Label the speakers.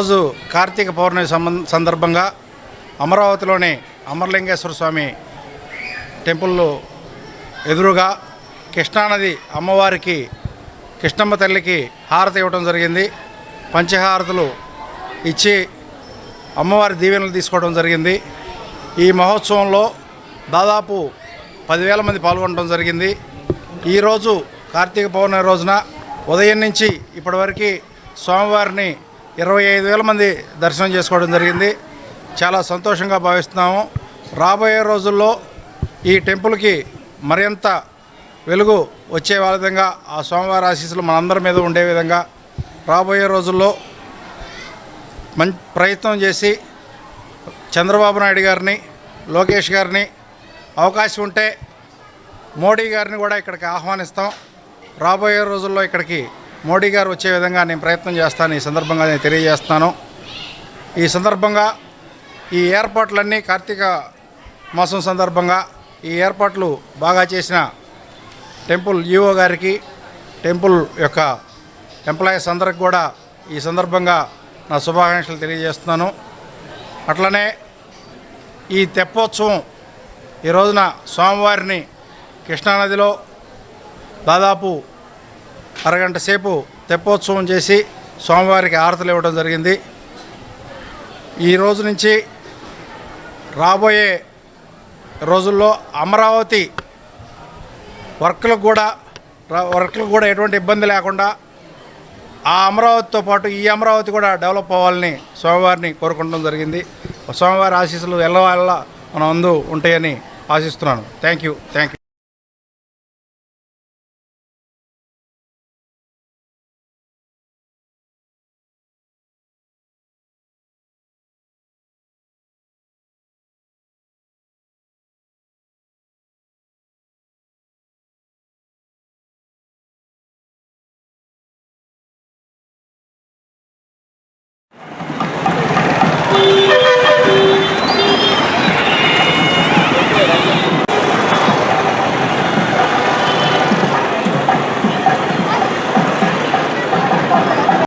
Speaker 1: ఈరోజు కార్తీక పౌర్ణమి సందర్భంగా అమరావతిలోని అమరలింగేశ్వర స్వామి టెంపుల్లో ఎదురుగా కృష్ణానది అమ్మవారికి కృష్ణమ్మ తల్లికి హారతి ఇవ్వడం జరిగింది. పంచహారతులు ఇచ్చి అమ్మవారి దీవెనలు తీసుకోవడం జరిగింది. ఈ మహోత్సవంలో దాదాపు పదివేల మంది పాల్గొనడం జరిగింది. ఈరోజు కార్తీక పౌర్ణమి రోజున ఉదయం నుంచి ఇప్పటివరకు స్వామివారిని ఇరవై ఐదు వేల మంది దర్శనం చేసుకోవడం జరిగింది. చాలా సంతోషంగా భావిస్తున్నాము. రాబోయే రోజుల్లో ఈ టెంపుల్కి మరింత వెలుగు వచ్చే విధంగా ఆ స్వామివారి ఆశీస్సులు మనందరి మీద ఉండే విధంగా రాబోయే రోజుల్లో మం ప్రయత్నం చేసి చంద్రబాబు నాయుడు గారిని లోకేష్ గారిని అవకాశం ఉంటే మోడీ గారిని కూడా ఇక్కడికి ఆహ్వానిస్తాం. రాబోయే రోజుల్లో ఇక్కడికి మోడీ గారు వచ్చే విధంగా నేను ప్రయత్నం చేస్తాను. ఈ సందర్భంగా నేను తెలియజేస్తాను ఈ సందర్భంగా ఈ ఏర్పాట్లన్నీ కార్తీక మాసం సందర్భంగా ఈ ఏర్పాట్లు బాగా చేసిన టెంపుల్ ఈఓ గారికి టెంపుల్ యొక్క ఎంప్లాయీస్ అందరికి కూడా ఈ సందర్భంగా నా శుభాకాంక్షలు తెలియజేస్తున్నాను. అట్లనే ఈ తెప్పోత్సవం ఈ రోజున స్వామివారిని కృష్ణానదిలో దాదాపు అరగంట సేపు తెప్పోత్సవం చేసి స్వామివారికి ఆరతలు ఇవ్వడం జరిగింది. ఈ రోజు నుంచి రాబోయే రోజుల్లో అమరావతి వర్క్లకు కూడా వర్క్లకు కూడా ఎటువంటి ఇబ్బంది లేకుండా ఆ అమరావతితో పాటు ఈ అమరావతి కూడా డెవలప్ అవ్వాలని స్వామివారిని కోరుకుంటడం జరిగింది. స్వామివారి ఆశీస్సులు ఎల్లవల్ల మన అందు ఉంటాయని ఆశిస్తున్నాను. Thank you thank you.